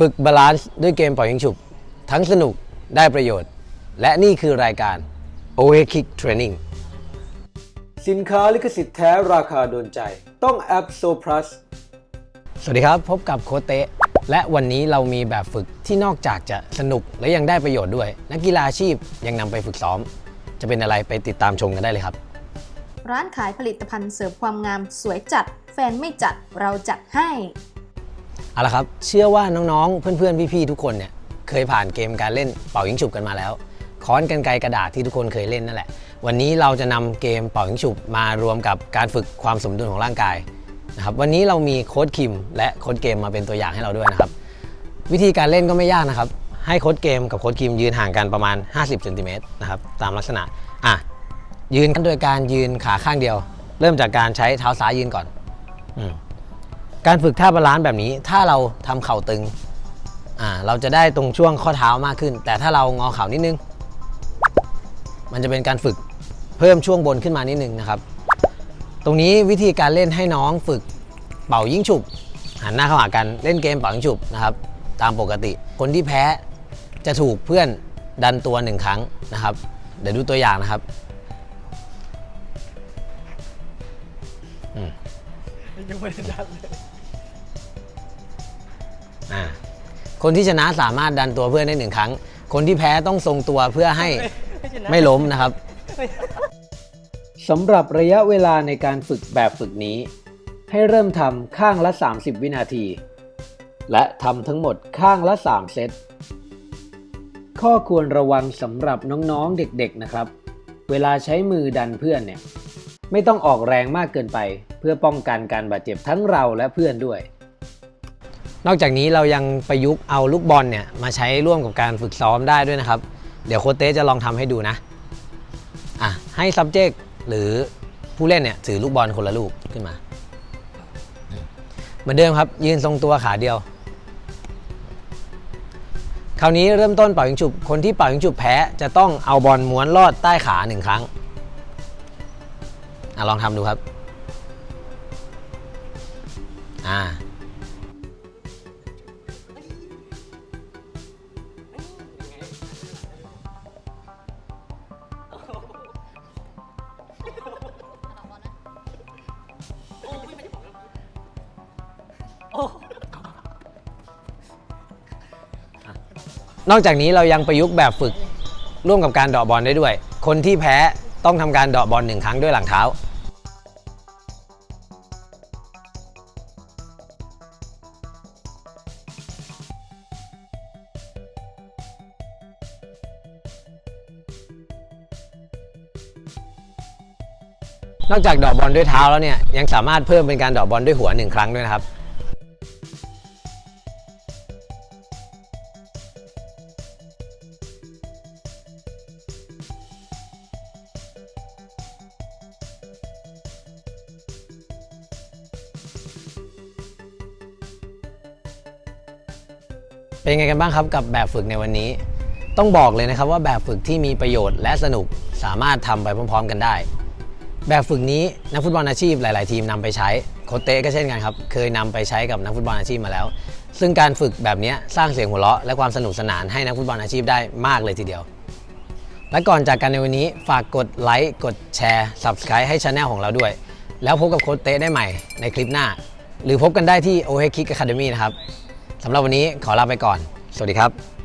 ฝึกบาลานซ์ด้วยเกมปล่อยยิงฉุบ ทั้งสนุกได้ประโยชน์ และนี่คือรายการ o a Kick Training สินค้าลิขสิทธิ์แท้ราคาโดนใจ ต้องแอป So Plus สวัสดีครับ พบกับโค้ชเตะ และวันนี้เรามีแบบฝึกที่นอกจากจะสนุกและยังได้ประโยชน์ด้วย นักกีฬาอาชีพยังนำไปฝึกซ้อม จะเป็นอะไรไปติดตามชมกันได้เลยครับ ร้านขายผลิตภัณฑ์เสริมความงามสวยจัด แฟนไม่จัดเราจัดให้ เอาละครับ เชื่อว่าน้องๆ เพื่อนๆ พี่ๆ ทุกคนเนี่ยเคยผ่านเกมการเล่นเป่ายิงฉุบกันมาแล้ว ค้อนกันไกรกระดาษที่ทุกคนเคยเล่นนั่นแหละ วันนี้เราจะนำเกมเป่ายิงฉุบมารวมกับการฝึกความสมดุลของร่างกายนะครับ วันนี้เรามีโค้ชคิม และโค้ชเกมมาเป็นตัวอย่างให้เราด้วยนะครับ วิธีการเล่นก็ไม่ยากนะครับ ให้โค้ชเกมกับโค้ชคิมยืนห่างกันประมาณ 50เซนติเมตรนะครับ ตามลักษณะ อะ ยืนกันโดยการยืนขาข้างเดียว เริ่มจากการใช้เท้าซ้ายยืนก่อน อืม การฝึกท่าบาลานซ์แบบนี้ ถ้าเราทำเข่าตึงอ่าเราจะได้ตรงช่วงข้อเท้ามากขึ้น แต่ถ้าเรางอเข่านิดนึง มันจะเป็นการฝึกเพิ่มช่วงบนขึ้นมานิดนึงนะครับ ตรงนี้วิธีการเล่นให้น้องฝึกเป่ายิงฉุบหันหน้าเข้าหากันเล่นเกมเป่ายิงฉุบนะครับ ตามปกติ คนที่แพ้จะถูกเพื่อนดันตัวหนึ่งครั้งนะครับ เดี๋ยวดูตัวอย่างนะครับ อ่าคนที่ชนะสามารถดันตัวเพื่อนได้หนึ่งครั้ง คนที่แพ้ต้องทรงตัวเพื่อให้ไม่ล้มนะครับสำหรับระยะเวลาในการฝึกแบบฝึกนี้ ให้เริ่มทำข้างละ 30 วินาที และทำทั้งหมดข้างละ 3 เซต ข้อควรระวังสำหรับน้องๆเด็กๆนะครับ เวลาใช้มือดันเพื่อนเนี่ย ไม่ต้องออกแรงมากเกินไป เพื่อป้องกันการบาดเจ็บทั้งเราและเพื่อนด้วย นอกจากนี้เรายังประยุกต์เอาลูกบอลเนี่ยมาใช้ร่วมกับการฝึกซ้อมได้ด้วยนะครับ เดี๋ยวโค้ชเต้จะลองทำให้ดูนะอะให้ subject หรือผู้เล่นเนี่ยถือลูกบอลคนละลูกขึ้นมา เหมือนเดิมครับ ยืนทรงตัวขาเดียว คราวนี้เริ่มต้นเป่ายิงฉุบคนที่เป่ายิงฉุบแพ้จะต้องเอาบอลม้วนลอดใต้ขาหนึ่งครั้ง อะลองทำดูครับ อ่า นอกจากนี้เรายังประยุกต์แบบฝึกร่วมกับการเดาะบอลได้ด้วย คนที่แพ้ต้องทำการเดาะบอลหนึ่งครั้งด้วยหลังเท้า นอกจากเดาะบอลด้วยเท้าแล้วเนี่ยยังสามารถเพิ่มเป็นการเดาะบอลด้วยหัวหนึ่งครั้งด้วยนะครับ เป็นไงกันบ้างครับกับแบบฝึกในวันนี้ ต้องบอกเลยนะครับว่าแบบฝึกที่มีประโยชน์และสนุกสามารถทำไปพร้อม ๆ กันได้ แบบฝึกนี้นักฟุตบอลอาชีพหลาย ๆ ทีมนำไปใช้โคเต้ก็เช่นกันครับ เคยนำไปใช้กับนักฟุตบอลอาชีพมาแล้ว ซึ่งการฝึกแบบนี้สร้างเสียงหัวเราะและความสนุกสนานให้นักฟุตบอลอาชีพได้มากเลยทีเดียว และก่อนจากกันในวันนี้ฝากกดไลค์กดแชร์ Subscribe ให้ช anel ของเราด้วย แล้วพบกับโคเต้ได้ใหม่ในคลิปหน้า หรือพบกันได้ที่ o h Kick Academy นะครับสำหรับวันนี้ขอลาไปก่อน สวัสดีครับ